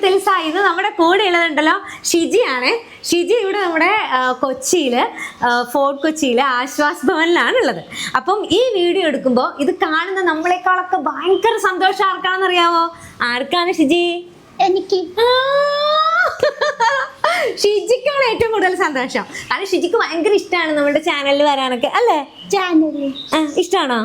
വിത്ത് Elsa ഇന്ന് നമ്മുടെ കൂടെ ഉള്ളതുണ്ടല്ലോ ഷിജിയാണ്. ഷിജി ഇവിടെ നമ്മുടെ കൊച്ചിയിൽ ഫോർട്ട് കൊച്ചിയിൽ ആശ്വാസ് ഭവനിലാണ് ഉള്ളത് അപ്പം ഈ വീഡിയോ എടുക്കുമ്പോൾ ഇത് കാണുന്ന നമ്മളെക്കാളൊക്കെ ഭയങ്കര സന്തോഷം ആർക്കാണെന്ന് അറിയാവോ ആർക്കാണ് ഷിജി? എനിക്ക്. ഷിജിക്കാണ് ഏറ്റവും കൂടുതൽ സന്തോഷം. കാരണം ഷിജിക്ക് ഭയങ്കര ഇഷ്ടമാണ് നമ്മുടെ ചാനലിൽ വരാനൊക്കെ അല്ലേ? ഇഷ്ടമാണോ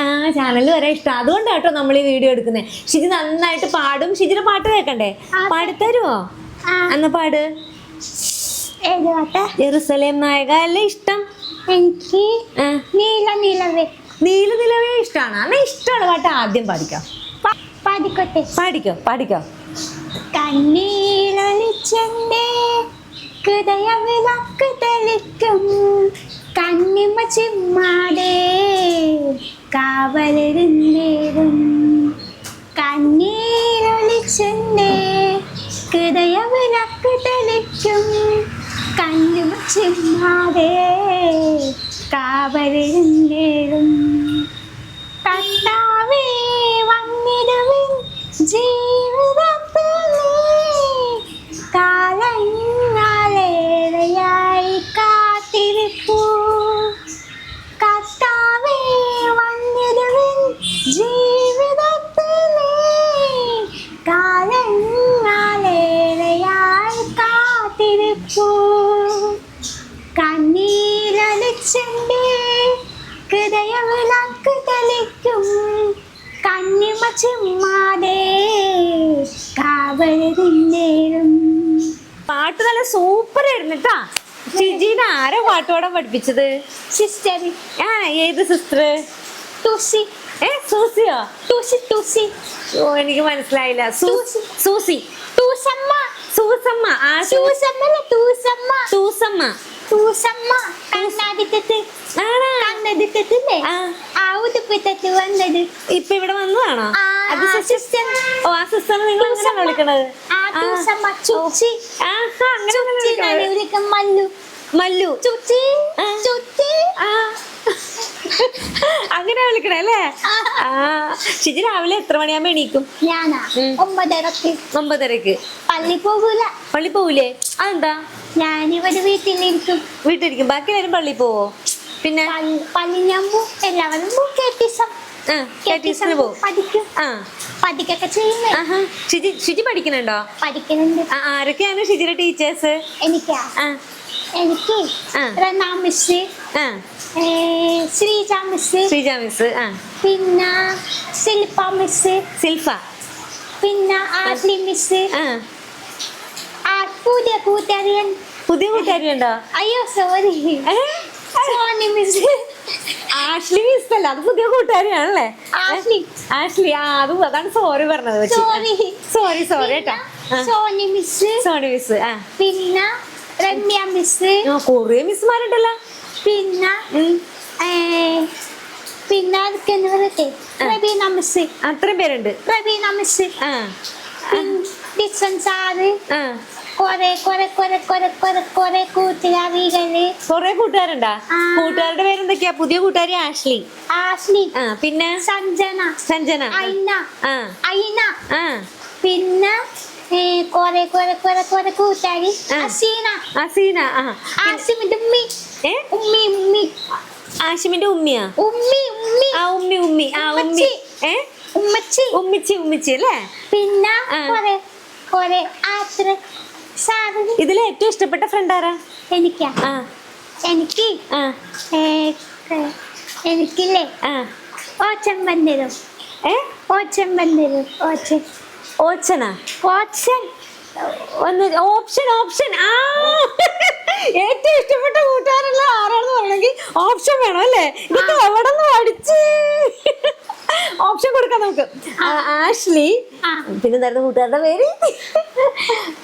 ആ, ചാനലിൽ വരാൻ ഇഷ്ടം. അതുകൊണ്ടാണ് കേട്ടോ നമ്മൾ ഈ വീഡിയോ എടുക്കുന്നത് ഷിജി നന്നായിട്ട് പാടും. ഷിജിയുടെ പാട്ട് കേൾക്കണ്ടേ? പാടിത്തരുമോ അന്ന് പാട്. ജെറുസലേം നായക അല്ലേ ഇഷ്ടം. എനിക്ക് നീല നിലവേ. നീല നിലവേ ഇഷ്ടമാണ് അന്ന് ഇഷ്ടമാണ് പാട്ട് ആദ്യം പാടിക്കാം. പാടിക്കോട്ടെ. പാടിക്കോ പാടിക്കോ. കണ്ണീരൊളിച്ചെന്റെ ഹൃദയ വിളക്ക് തെളിക്കും. കണ്ണിമ ചിമ്മാടേ കാവലിരുന്നേരും കണ്ണീരൊളിച്ചെന്റെ ഹൃദയ വിളക്ക് തെളിക്കും. കണ്ണിമ ചിമ്മാടേ കാവലിരുന്നേരും കർത്താവേ വന്നിടുവിൻ ജീവിതത്തിലേ ചിമ്മാതെ പാട്ട് നല്ല സൂപ്പർ ആയിരുന്നു കേട്ടാ ഷിജീനെ ആരാ പാട്ട് പഠിപ്പിച്ചത്? സിസ്റ്റർ. ആ ഏത് സിസ്റ്റർ തുസി. ഏ സൂസിയോ? തുസി തുസി. ഓ എനിക്ക് മനസ്സിലായില്ല. സൂസി. സൂസി. തൂസമ്മ. സൂസമ്മ. ആ സൂസമ്മ തൂസമ്മ. സൂസമ്മ തൂസമ്മ കണ്ണാടിത്തത്ത് ആണോ? ആ. ഉടുപ്പിത്തത്ത് വന്നത്. ഇപ്പൊ ഇവിടെ വന്നതാണോ? അത് സിസ്റ്റർ ഓ ആ സിസ്റ്റർ നിങ്ങൾ എങ്ങനെയാണ് വിളിക്കണത്. അങ്ങനെ. വിളിക്കും മല്ലു. മല്ലു. ചുച്ചി. ആ. അങ്ങനെ വിളിക്കണേ അല്ലേ? ആ. ഷിജി രാവിലെ എത്ര മണിയാകുമ്പോ എണീക്കും? ഞാനാ. ഒമ്പതരക്ക്. ഒമ്പതരക്ക്. പള്ളി പോകൂല പള്ളി പോവൂലേ? അതെന്താ? ഞാനിവിടെ വീട്ടിലിരിക്കും. വീട്ടിലിരിക്കും. ബാക്കി എല്ലാവരും പള്ളി പോവോ? പിന്നെ? പള്ളി- ഞാൻ എല്ലാവരും ഷിജി പഠിക്കണുണ്ടോ പഠിക്കുന്നുണ്ട്? ആരൊക്കെയാണ് ഷിജിയുടെ ടീച്ചേഴ്സ്? എനിക്കാ. എനിക്ക്. Rana miss Sreeja miss Sreeja miss പിന്നെ ശില്പ മിസ് സിൽഫ പിന്നെ ആർലി മിസ് പുതിയ കൂട്ടുകാരിയൻ. പുതിയ കൂട്ടുകാരിയുണ്ടോ? അയ്യോ sorry Soni miss Ashley miss അല്ല അത് പുതിയ കൂട്ടുകാരിയാണല്ലേ? ആഷ്ലി. ആഷ്ലി ആ അത് അതാണ് സോറി പറഞ്ഞത് സോറി സോറി സോറി കേട്ടോ. സോണി മിസ് സോറി മിസ് പിന്നെ രമ്യ മിസ് കൊറേ മിസ്മാരുണ്ടല്ലോ പിന്നെ. പിന്നെ അതൊക്കെ എന്ന് പറയട്ടെ പ്രവീണ മിസ് അത്രയും പേരുണ്ട്. റബീന മിസ് ആ. ഡിസൻ സാറ്. ആ. കൊറേ കൊറേ കൊറേ കൊറേ കൊറേ കൊറേ കൂട്ടുകാരികൾ. കൊറേ കൂട്ടുകാരുണ്ടാ? ആ. കൂട്ടുകാരുടെ പേരെന്തൊക്കെയാ? പുതിയ കൂട്ടുകാരി ആഷ്ലി. ആഷ്ലി. പിന്നെ? സഞ്ജന. സഞ്ജന. ഐന ഐന പിന്നെ കൊറേ കൊറേ കൊറേ കൊറേ കൂട്ടുകാരി ആ. അസീന. അസീന ആസിമിന്റെ ഉമ്മി. ഏ? ഉമ്മി ഉമ്മി. ആഷിമിന്റെ ഉമ്മിയാ? ഉമ്മി ഉമ്മി. ആ ഉമ്മി ഉമ്മി. ആ ഉമ്മി. ഏ? ഉമ്മച്ചി. ഉമ്മിച്ചി ഉമ്മിച്ചി അല്ലേ? പിന്നെ. കൊറേ കൊറേ ആത്ര ഇതിൽ ഏറ്റവും ഇഷ്ടപ്പെട്ട ഫ്രണ്ട് ആരാ? എനിക്കാ. ആ. എനിക്ക് എനിക്കില്ലേ? ഓച്ചൻ ബന്ധരും ഏ? ഓച്ചൻ ബന്ധരും ഓച്ചൻ. ഓച്ചനാ ഓച്ചൻ ഒന്ന് ഓപ്ഷൻ ഓപ്ഷൻ. ആ! ഏറ്റവും ഇഷ്ടപ്പെട്ട കൂട്ടുകാരല്ല ആരാണെന്ന് പറയണമെങ്കിൽ ഓപ്ഷൻ വേണം അല്ലേ? ഇതൊക്കെ എവിടെ നിന്ന് പഠിച്ച്? ഓപ്ഷൻ കൊടുക്കാം നമുക്ക്. ആഷ്ലി. പിന്നെ എന്തായിരുന്നു കൂട്ടുകാരുടെ പേര്?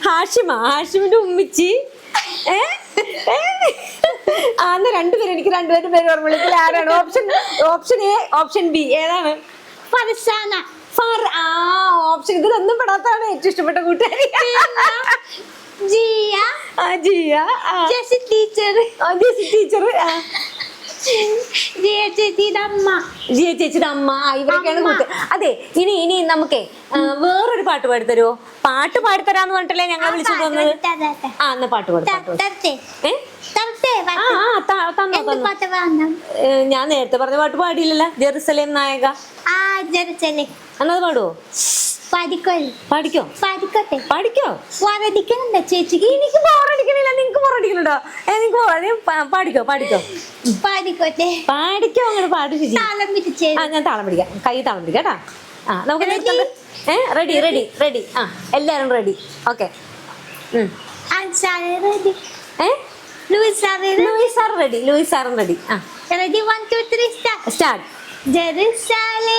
ഹാഷിമ. ഹാഷിമിന്റെ ഉമ്മിച്ചി. ഏ? അന്ന് രണ്ടുപേരും എനിക്ക് രണ്ടുപേരും പേര് ഓർമ്മ ആരാണ്? Option option A option B. ഏതാണ്? ഫർസാന. ഫർ ആ ഓപ്ഷൻ ഇതിലൊന്നും പെടാത്തതാണ് ഏറ്റവും ഇഷ്ടപ്പെട്ട കൂട്ടുകാരി. ജിയ. ജിയ ടീച്ചർ. ടീച്ചർ ജിയ ചേച്ചിയുടെ അമ്മ. ജിയ ചേച്ചിയുടെ അമ്മ. ആ, ഇവരൊക്കെയാണ് അമ്മ. കൂട്ട് അതെ ഇനി ഇനി നമുക്കേ വേറൊരു പാട്ട് പാടിത്തരുമോ തരുമോ പാട്ട് പാടിത്തരാന്ന് പറഞ്ഞിട്ടല്ലേ ഞങ്ങളെ വിളിച്ചു വന്നത്? ആ എന്നാ പാട്ട് പാടും ഞാൻ നേരത്തെ പറഞ്ഞ പാട്ട് പാടിയില്ലല്ലോ ജെറുസലേം നായക. എന്നത് പാടുവോ? പാടിക്കോളി പാടിക്കോ? പാടിക്കോട്ടെ. പാടിക്കോ? വരടിക്കണുണ്ടോ ചേച്ചിക്ക്. എനിക്ക് ബോറടിക്കണില്ല നിങ്ങക്ക് ബോറടിക്കണുണ്ടോ എനിക്ക് നിങ്ങക്ക് bore- നീ പാ- പാടിക്കോ പാടിക്കോ? പാടിക്കോട്ടെ. പാടിക്കോ അങ്ങനെ പിടിച്ചേ. ആ ഞാൻ താളം പിടിക്കാം. കൈ താളം പിടിക്കാം കേട്ടാ? ആ നമുക്ക് ഏ റെഡി റെഡി റെഡി ആ എല്ലാവരും റെഡി ഓക്കെ റെഡി ഏ? Louis sir Louis sir ready Louis സാറും റെഡി ആ. Ready one two three start start ജെറുസലേ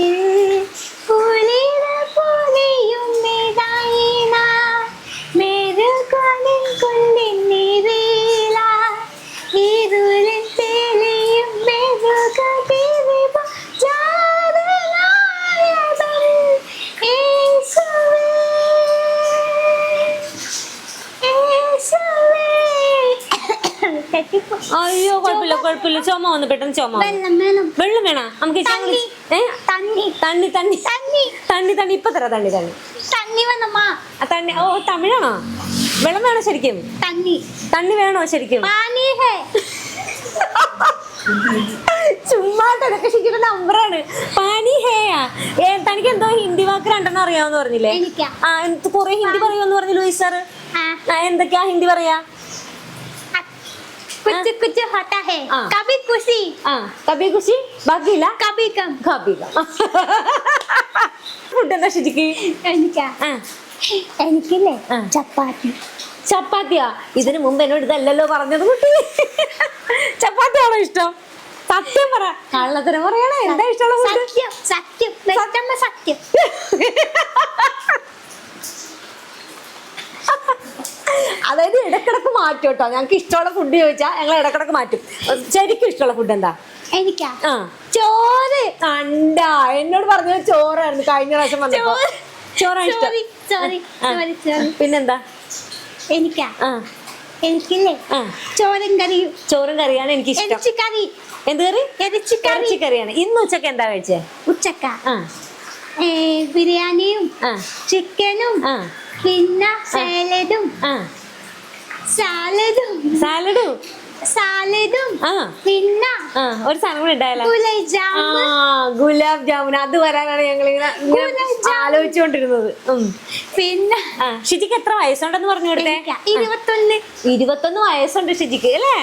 ചുമ വന്നു പെട്ടെന്ന് ചുമ വെള്ളം വേണം. നമുക്ക് തണ്ണി. തണ്ണി. തണ്ണി തണ്ണി. തണ്ണി. ഇപ്പൊ തരാം തണ്ണി തണ്ണി. തണ്ണി തണ്ണി. ഓ തമിഴാണോ? വെള്ളം വേണോ ശരിക്കും? തണ്ണി. തണ്ണി വേണോ ശരിക്കും? പാനി ചുമ്മാ നമ്പറാണ്. ഹേയാ തനിക്ക് എന്തോ ഹിന്ദി വാക്ക് രണ്ടെണ്ണം അറിയാമെന്ന് പറഞ്ഞില്ലേ? കൊറേ ആ എന്ത് കുറെ ഹിന്ദി പറയുമെന്ന് പറഞ്ഞു ലൂയിസ് ആ എന്തൊക്കെയാ ഹിന്ദി പറയാ? कुछ कुछ होता है हाँ। कभी खुशी ആ കബി ഖുഷി ബാക്കിയില്ല कभी गम കബില ഫുഡ് എന്താ ശരിക്ക് എനിക്കാ ആ എനിക്കില്ലേ ആ. ചപ്പാത്തി ചപ്പാത്തിയാ ഇതിനു മുമ്പ് എന്നോട് ഇതല്ലല്ലോ പറഞ്ഞത് കുട്ടി ചപ്പാത്തിയാണോ ഇഷ്ടം സത്യം പറ കള്ളത്തരം പറയണേ എന്താ ഇഷ്ടമുള്ള ഫുഡ് സത്യം സത്യം വ്യക്തമ്മ സത്യം മാറ്റും കേട്ടോ. ഞങ്ങൾക്ക് ഇഷ്ടമുള്ള ഫുഡ് ചോദിച്ചാൽ ഞങ്ങൾ ഇടക്കിടക്ക് മാറ്റും. ശരിക്കും ഇഷ്ടമുള്ള ഫുഡ് എന്താ? എനിക്കാ? ആ. ചോറ്. കണ്ടാ. എന്നോട് പറഞ്ഞത് ചോറായിരുന്നു. കഴിഞ്ഞ പ്രാവശ്യം വന്നപ്പോ. ഇഷ്ടം. പിന്നെന്താ? എനിക്കാ? ആ. എനിക്കില്ലേ? ചോറും കറിയും. ചോറും കറിയാണ് എനിക്ക് ഇഷ്ടം എന്ത് കറി? ഇറച്ചിക്കറി കറിയാണ് ഇന്ന് ഉച്ചയ്ക്ക് എന്താ കഴിച്ചേ? ഉച്ചക്ക. ബിരിയാണിയും ചിക്കനും പിന്നെ സാലഡും സാലഡും. സാലഡും? പിന്നെ ഒരു സാധനം കൂടെ ഗുലാബ് ജാമുൻ. അത് വരാനാണ് ഞങ്ങൾ ഇങ്ങനെ ജാമുൻ. ആലോചിച്ചുകൊണ്ടിരുന്നത്. പിന്നെ ഷിജിക്ക് എത്ര വയസ്സുണ്ടെന്ന് പറഞ്ഞു കൊടുത്തേ? ഇരുപത്തൊന്ന്. ഇരുപത്തൊന്ന് വയസ്സുണ്ട് ഷിജിക്ക് അല്ലേ?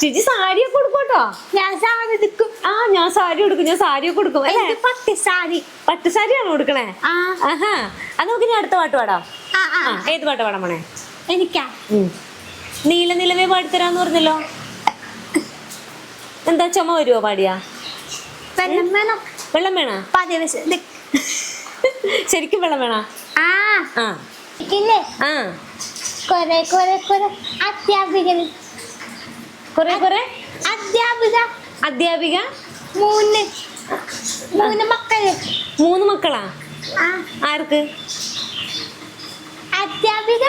ഷിജി സാരിയൊക്കെ കൊടുക്കോട്ടോ ഞാൻ സാരി എടുക്കും ആ ഞാൻ സാരി കൊടുക്കും ഞാൻ സാരിയൊക്കെ കൊടുക്കും അല്ലേ? പത്ത് സാരി. പട്ട് സാരിയാണ് കൊടുക്കണേ ആ. ആഹാ. അത് നമുക്ക് ഇനി അടുത്ത പാട്ട് പാടാം. ഏത് പാട്ട് പാടാം മോണേ എനിക്കാ? നീല നിലവേ പാടിത്തരാന്ന് പറഞ്ഞല്ലോ. എന്താ ചുമ വരുവോ പാടിയാ? വെള്ളം വേണം. വെള്ളം വേണ? ശരിക്കും വെള്ളം വേണ? ആ. അധ്യാപിക. അധ്യാപിക? മൂന്ന്. മൂന്ന് മക്കൾ. മൂന്ന് മക്കളാ? ആ. ആർക്ക്? അധ്യാപിക.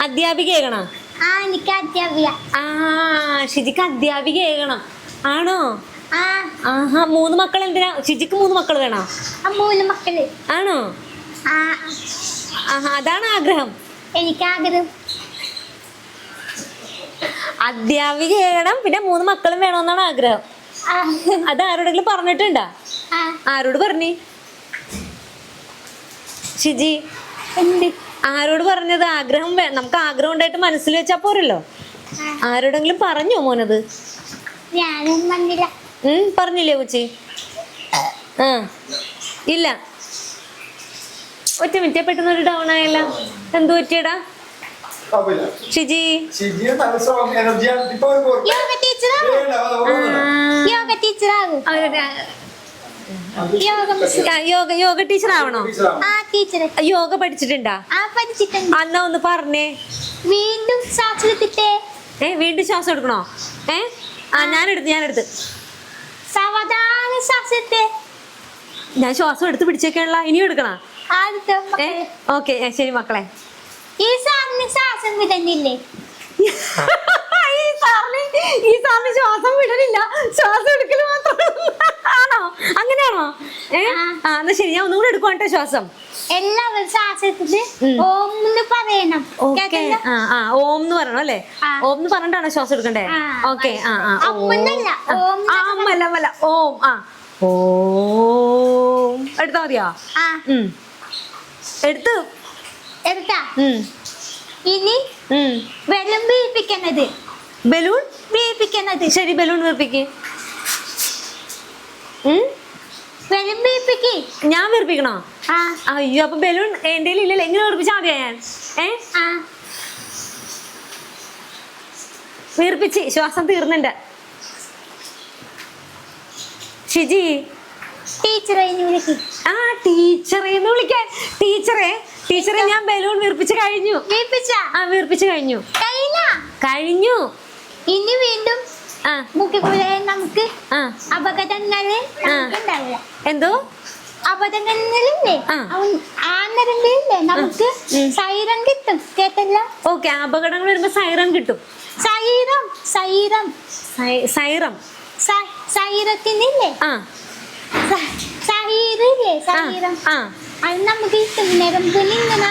അധ്യാപിക ഏകണോ? ആ എനിക്ക് അധ്യാപിക. ആ ഷിജിക്ക് അധ്യാപികയാകണം ആണോ? ആ. ആഹാ മൂന്ന് മക്കൾ എന്തിനാ? ഷിജിക്ക് മൂന്ന് മക്കൾ വേണോ? ആ മൂന്ന് മക്കൾ. ആണോ? ആ. ആഹാ അതാണ് ആഗ്രഹം. എനിക്ക് ആഗ്രഹം. അധ്യാപിക ഏകണം പിന്നെ മൂന്ന് മക്കളും വേണമെന്നാണ് ആഗ്രഹം. അത് ആരോടെങ്കിലും പറഞ്ഞിട്ടുണ്ടാ? ആരോട് പറഞ്ഞു? ഷിജി എന്ത്? ആരോട് പറഞ്ഞത്? ആഗ്രഹം നമുക്ക് ആഗ്രഹം ഉണ്ടായിട്ട് മനസ്സിൽ വെച്ചാ പോരല്ലോ. ആരോടെങ്കിലും പറഞ്ഞോ മോനത്? പറഞ്ഞില്ലേ. കൊച്ചി? ആ ഇല്ല. ഒറ്റ മിനിറ്റ് പെട്ടെന്ന് ഒരു ഡൗൺ ആയല്ല. എന്തു പറ്റിയടാ. ഷിജി. യോഗ. യോഗ ടീച്ചറാകും യോഗ ആ, യോഗ ടീച്ചർ ആവണോ ആ ടീച്ചറെ. യോഗ പഠിച്ചിട്ടുണ്ടാ? ആ പഠിച്ചിട്ടുണ്ട്. അന്നാ ഒന്ന് പറഞ്ഞേ. വീണ്ടും ശ്വാസത്തിട്ടെ ഏ വീണ്ടും ശ്വാസം എടുക്കണോ? ഏ? ആ ഞാനെടുത്ത് ഞാനെടുത്ത്. സാവധാന ശ്വാസത്തെ ഞാൻ ശ്വാസം എടുത്ത് പിടിച്ചേക്കാനുള്ള ഇനിയും എടുക്കണ? ഓക്കെ ശരി മക്കളെ. ഈ സാറിന് ശ്വാസം വിടുന്നില്ലേ ഈ സാറിന് ഈ സാറിന് ശ്വാസം വിടലില്ല. ശ്വാസം എടുക്കൽ മാത്രം ആണോ? അങ്ങനെയാണോ? ഏ? ആ. എന്നാ ശരി ഞാൻ ഒന്നുകൂടെ എടുക്കുവാട്ടെ ശ്വാസം. എല്ലാവരും ശ്വാസത്തിൽ ഓം എന്ന് പറയണം. ഓക്കെ. ആ ആ ഓം എന്ന് പറയണം അല്ലേ? ഓം എന്ന് പറഞ്ഞിട്ടാണോ ശ്വാസം എടുക്കണ്ടേ? ഓക്കെ ആ ആ ഓം. ആ, ഓം ആ അമ്മല്ല അമ്മല്ല ഓം ആ. ഓം. എടുത്താ മതിയോ? എടുത്തു. എടുത്ത്? ഇനി ബലൂൺ വീപ്പിക്കുന്നത് ബലൂൺ? വീപ്പിക്കുന്നത് ശരി ബലൂൺ വീപ്പിക്ക് ഞാൻ വീർപ്പിക്കണോ ആ. അയ്യോ അപ്പൊ ബലൂൺ എന്റെ ഇല്ലല്ലോ. എങ്ങനെ വെറുപ്പിച്ചാ മതിയാ ഞാൻ? ഏ? വീർപ്പിച്ച് ശ്വാസം തീർന്നുണ്ട്. ഷിജി. ടീച്ചറെ ആ ടീച്ചറെ എന്ന് വിളിക്കാൻ ടീച്ചറെ ടീച്ചറെ ഞാൻ ബലൂൺ വീർപ്പിച്ച് കഴിഞ്ഞു. ആ വീർപ്പിച്ച് കഴിഞ്ഞു. കഴിഞ്ഞ. ഇനി വീണ്ടും മുക്കിക്കൂടെ നമുക്ക് അപകടങ്ങൾ. ഉണ്ടാവില്ല എന്തോ? അപകടങ്ങളില്ലേ? നമുക്ക് ഉം. സൈറം കിട്ടും. കേട്ടല്ലോ? ഓക്കെ അപകടങ്ങൾ വരുമ്പോ സൈറം കിട്ടും. സൈറം സൈറം. സൈറം. സൈറത്തിനില്ലേ? സൈറില്ലേ സൈറം അത് നമുക്ക് കിട്ടും. നെരമ്പിലിങ്ങന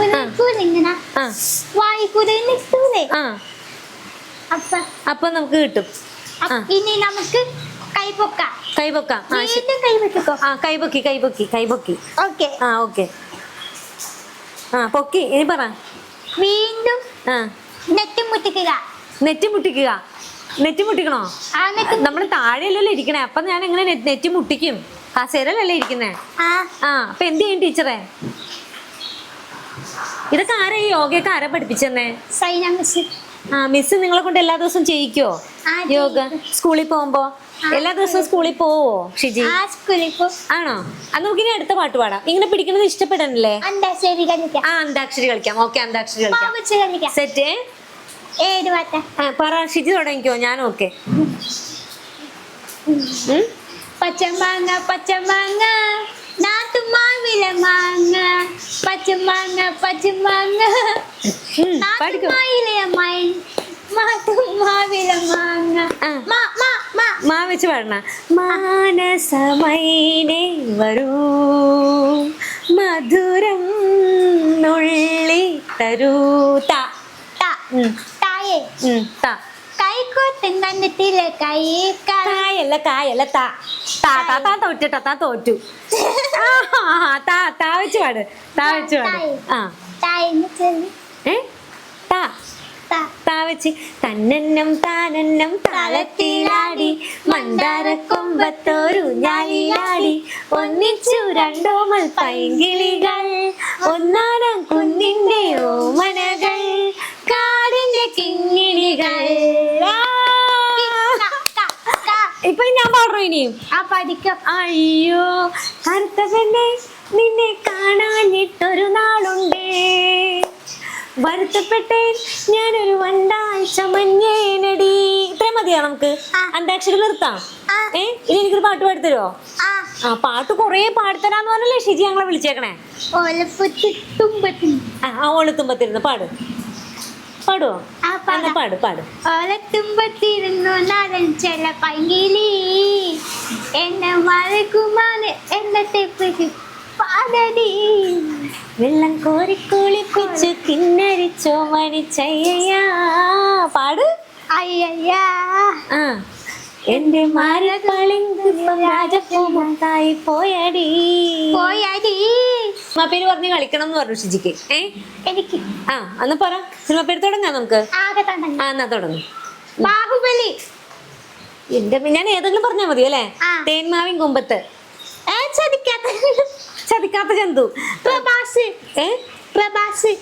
ഒരു കൂലിങ്ങന. വായിക്കൂടെ നിൽക്കൂലേ അപ്പൊ നമുക്ക് കിട്ടും. ഇനി നമുക്ക് കൈപൊക്കാം കൈപൊക്കാം ആ കൈപൊക്കി കൈപൊക്കി കൈപൊക്കി ഓക്കെ. ആ ഓക്കെ. ആ പൊക്കി ഇനി പറ. വീണ്ടും ആ. നെറ്റ് മുട്ടിക്കുക. നെറ്റ് മുട്ടിക്കുക. നെറ്റ് മുട്ടിക്കണോ? നമ്മൾ താഴെയല്ലല്ലോ ഇരിക്കണേ. അപ്പൊ ഞാൻ എങ്ങനെ നെറ്റ് മുട്ടിക്കും? കസേരയിലല്ലേ ഇരിക്കുന്നേ? ആ. ആ അപ്പൊ എന്ത് ചെയ്യും ടീച്ചറെ? ഇതൊക്കെ ആരാ ഈ യോഗയൊക്കെ ആരാ പഠിപ്പിച്ചെന്നേ? സൈന മിസ് ആ മിസ് നിങ്ങളെ കൊണ്ട് എല്ലാ ദിവസവും ചെയ്യിക്കോ? യോഗ? സ്കൂളിൽ പോകുമ്പോ? എല്ലാ ദിവസവും സ്കൂളിൽ പോവോ ഷിജി? ആണോ? അത് നമുക്ക് ഇനി അടുത്ത പാട്ട് പാടാം. ഇങ്ങനെ പിടിക്കുന്നത് ഇഷ്ടപ്പെടണല്ലേ? ആ അന്താക്ഷരി കളിക്കാം. ഓക്കെ അന്താക്ഷരി കളിക്കാം. സെറ്റ്? പറ ഷിജി തുടങ്ങിക്കോ. ഞാൻ ഓക്കെ. പച്ചമാങ്ങ പച്ചമാങ്ങ. നാട്ടുമാവില മാങ്ങ പച്ചമാങ്ങ പച്ചമാങ്ങ. നാട്ടുമാവില മാങ്ങ ആ. മാ വെച്ച് പാടണ. മാനസമൈനെ വരൂ. മധുരം നുള്ളി തരൂ. താ താ. താ തായേ. താ ത. കൈക്കോട്ടും കണ്ടിട്ടില്ല കൈ കായല്ല കായല്ല ത. താ താ താ തോറ്റട്ടോ താ തോറ്റു. താ താ വെച്ച് പാട്. താ വെച്ച് പാട്. ആ. ഏ? താ. ത. താ വെച്ച്. തന്നന്നം താനന്നം താളത്തിലാടി. മന്ദാരക്കൊമ്പത്തോരു ഞാലിലാടി. ഒന്നിച്ചു രണ്ടോമൽ പൈങ്കിളികൾ ഒന്നാനം കുന്നിന്റെ ഓമനകൾ പാടുറോ ഇനിയും. ആ പഠിക്കാം അയ്യോ കറുത്ത നിന്നെ കാണാനിട്ടൊരു നാളുണ്ടേ. വരുത്തപ്പെട്ടേ ഞാനൊരു വണ്ടാഴ്ച മഞ്ഞേനടി ഇത്രയും മതിയാ നമുക്ക്. അന്താക്ഷരി നിർത്താം. ഏ ഇനി എനിക്കൊരു പാട്ട് പാടിത്തരുമോ ആ. പാട്ട് കൊറേ പാടിത്തരാന്ന് പറഞ്ഞല്ലേ ഷിജി ഞങ്ങളെ വിളിച്ചേക്കണേ? ആ ഓളത്തുമ്പത്തിരുന്ന് ഒളുത്തുമ്പത്തിരുന്ന് പാട്. പാടുവോ? എന്നാ പാട് പാട്. ഓലത്തുമ്പത്തിരുന്നു നാടൻ ചെല പങ്കിലി. എന്നെ മറക്കുമാന് എന്നത്തെ പാടടി വെള്ളം കോരി കുളിപ്പിച്ചു കിന്നരിച്ചോ മരിച്ചയ്യാ പാട്. അയ്യയ്യാ. ആ. എന്റെ മാരകളിങ്കായി പോയടി. പോയടി. സിനിമ പേര് പറഞ്ഞ് കളിക്കണം എന്ന് പറഞ്ഞു ഷിജിക്ക്. ഏ? എനിക്ക്. ആ അന്ന് പറ. സിനിമ പേര് തുടങ്ങാ നമുക്ക്. ആ എന്നാ തുടങ്ങും. ബാഹുബലി. എന്റെ ഞാൻ ഏതെങ്കിലും പറഞ്ഞാൽ മതി അല്ലേ. തേന്മാവിൻ കുമ്പത്ത്. ചതിക്കാത്ത. ചതിക്കാത്ത ജന്തു. പ്രഭാസ്. ഏ? പ്രഭാസ്.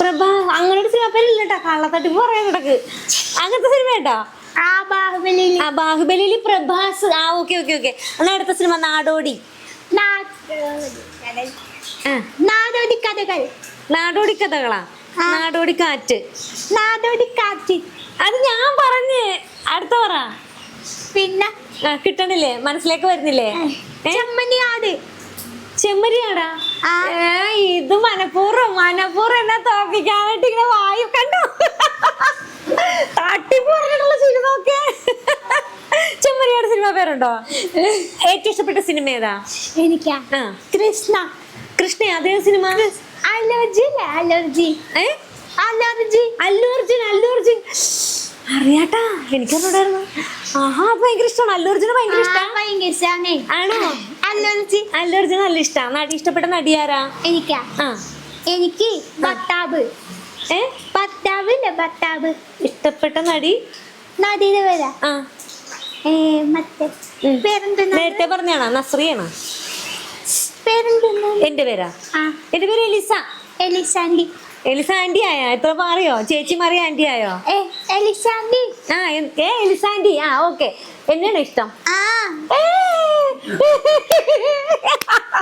പ്രഭാ അങ്ങനെ ഒരു സിനിമ പേരില്ല കേട്ടോ കള്ളത്തട്ടിപ്പ് പറയാൻ കിടക്ക്. അങ്ങനത്തെ സിനിമ കേട്ടോ? ആ ബാഹുബലി ആ ബാഹുബലിയിൽ പ്രഭാസ്. ആ ഓക്കെ ഓക്കെ ഓക്കെ. എന്നാ അടുത്ത സിനിമ? നാടോടി. നാടോടി കഥകൾ. നാടോടി കഥകളാ? നാടോടി കാറ്റ്. നാടോടി കാറ്റ്. അത് ഞാൻ പറഞ്ഞ്. അടുത്ത പറ. പിന്നെ? കിട്ടണില്ലേ? മനസ്സിലേക്ക് വരുന്നില്ലേ? ചെമ്മരിയാടാ. ഏ, ഇത് മനഃപൂർവം. മനഃപൂർവം എന്നെ തോപ്പിക്കാനായിട്ട് ഇങ്ങനെ വായു കണ്ടോ. തട്ടിപ്പ് പറഞ്ഞിട്ടുള്ള സിനിമ നോക്കേ ചെമ്മരിയാട് സിനിമ പേരുണ്ടോ? ഏറ്റവും ഇഷ്ടപ്പെട്ട സിനിമ ഏതാ? എനിക്കാ ആ. കൃഷ്ണ. കൃഷ്ണ അതേ സിനിമ? അലർജി അല്ലേ? അലർജി ഏ? അലർജി അല്ലു അർജുൻ അല്ലു അർജുൻ. അറിയാട്ടാ എനിക്കറിഞ്ഞൂടായിരുന്നു ആഹാ അത് ഭയങ്കര ഇഷ്ടമാണ് അല്ലു അർജുന് ഭയങ്കര ഇഷ്ടമാണ് ഇഷ്ടാ. ഭയങ്കര ഇഷ്ടാണേ. ആണോ? അലർജി അല്ലു അർജുൻ നല്ല ഇഷ്ടാ. നടി ഇഷ്ടപ്പെട്ട നടിയാരാ എനിക്കാ. ആ. എനിക്ക് ഭർത്താവ് ഏ? ഭർത്താവ് ഇല്ലേ ഭർത്താവ്? ഇഷ്ടപ്പെട്ട നടി? നടിയുടെ പേരാ? ആ. മറ്റേ പേരെന്താ നേരത്തെ പറഞ്ഞാണോ നസ്രിയാണോ. എന്റെ പേരാ? എന്റെ പേര് എലിസ. എലിസാൻഡി എലിസ ആന്റി ആയോ? എത്ര പറയോ ചേച്ചി മറിയ ആന്റി ആയോ? ഏ എലിസാൻഡി ആ ഏ എലിസ ആന്റി ആ ഓക്കെ. എന്നെയാണ് ഇഷ്ടം.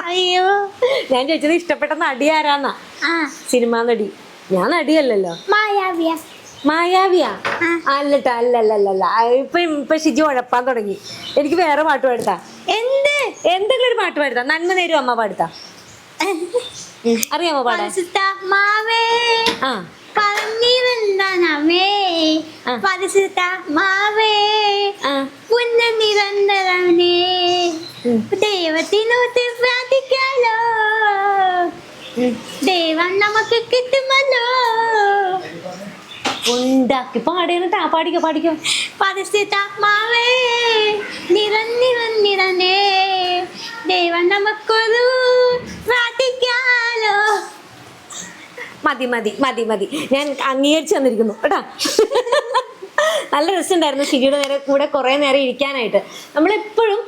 അയ്യോ. ഞാൻ ചോദിച്ചത് ഇഷ്ടപ്പെട്ട നടി ആരാന്നാ? സിനിമാ നടി. ഞാൻ നടിയല്ലല്ലോ മായാവിയ? മായാവിയാ. അല്ലട്ടാ അല്ലല്ലല്ല ഇപ്പൊ ഇപ്പൊ ഷിജി ഉഴപ്പാൻ തുടങ്ങി. എനിക്ക് വേറെ പാട്ട് പാടുത്താ. എന്ത്? എന്തെങ്കിലും ഒരു പാട്ട് പാടുത്താ. നന്മ നേരും അമ്മ പാടുത്താ. അറിയാമോ പാടാ ആ. പറഞ്ഞിരുന്നവേ ആ. പരിശുദ്ധ മാവേ. പുന്ന നിരന്തരവനെ. ദൈവത്തിനോട്ട് പ്രാർത്ഥിക്കാലോ ദൈവം നമുക്ക് കിട്ടുമല്ലോ. ഉണ്ടാക്കി പാടിയിട്ട് ആ പാടിക്കോ പാടിക്കോ. പരിശുദ്ധാത്മാവേ നിറന്നിറന്നിറനേ ദൈവം നമുക്കൊരു പ്രാർത്ഥിക്കാലോ. മതി മതി മതി മതി. ഞാൻ അംഗീകരിച്ചു തന്നിരിക്കുന്നു കേട്ടാ. നല്ല രസമുണ്ടായിരുന്നു ഷിജിയുടെ നേരെ കൂടെ കുറേ നേരം ഇരിക്കാനായിട്ട്. നമ്മളെപ്പോഴും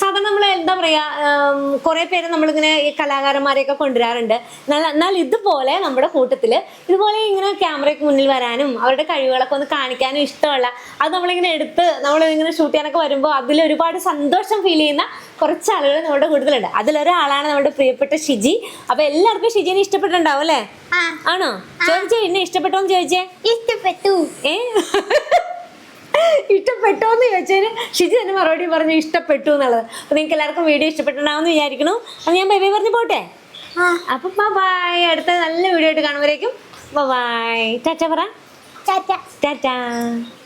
സാധാരണ നമ്മൾ എന്താ പറയുക കുറേ പേര് നമ്മളിങ്ങനെ ഈ കലാകാരന്മാരെയൊക്കെ കൊണ്ടുവരാറുണ്ട്. എന്നാൽ ഇതുപോലെ നമ്മുടെ കൂട്ടത്തിൽ ഇതുപോലെ ഇങ്ങനെ ക്യാമറയ്ക്ക് മുന്നിൽ വരാനും അവരുടെ കഴിവുകളൊക്കെ ഒന്ന് കാണിക്കാനും ഇഷ്ടമുള്ള അത് നമ്മളിങ്ങനെ എടുത്ത് നമ്മളിങ്ങനെ ഷൂട്ട് ചെയ്യാനൊക്കെ വരുമ്പോൾ അതിൽ ഒരുപാട് സന്തോഷം ഫീൽ ചെയ്യുന്ന കുറച്ച് ആളുകൾ നമ്മുടെ കൂട്ടത്തിലുണ്ട്. അതിലൊരാളാണ് നമ്മുടെ പ്രിയപ്പെട്ട ഷിജി. അപ്പൊ എല്ലാവർക്കും ഷിജിനെ ഇഷ്ടപ്പെട്ടിട്ടുണ്ടാവും അല്ലേ? ആണോ? ചോദിച്ചേ എന്നെ ഇഷ്ടപ്പെട്ടോന്ന് ചോദിച്ചേ? ഇഷ്ടപ്പെട്ടു. ഏ? ഇഷ്ടപ്പെട്ടോ എന്ന് ചോദിച്ചതിന് ഷിജി തന്നെ മറുപടി പറഞ്ഞു ഇഷ്ടപ്പെട്ടു എന്നുള്ളത്. അപ്പൊ നിങ്ങൾക്ക് എല്ലാവർക്കും വീഡിയോ ഇഷ്ടപ്പെട്ടുണ്ടാവും വിചാരിക്കുന്നു. അപ്പൊ ഞാൻ ബൈ ബൈ പറഞ്ഞു പോട്ടെ? അപ്പൊ ബൈ അടുത്ത നല്ല വീഡിയോ ആയിട്ട് കാണുമ്പോഴേക്കും. ബൈ ടാറ്റ പറ. ടാറ്റ.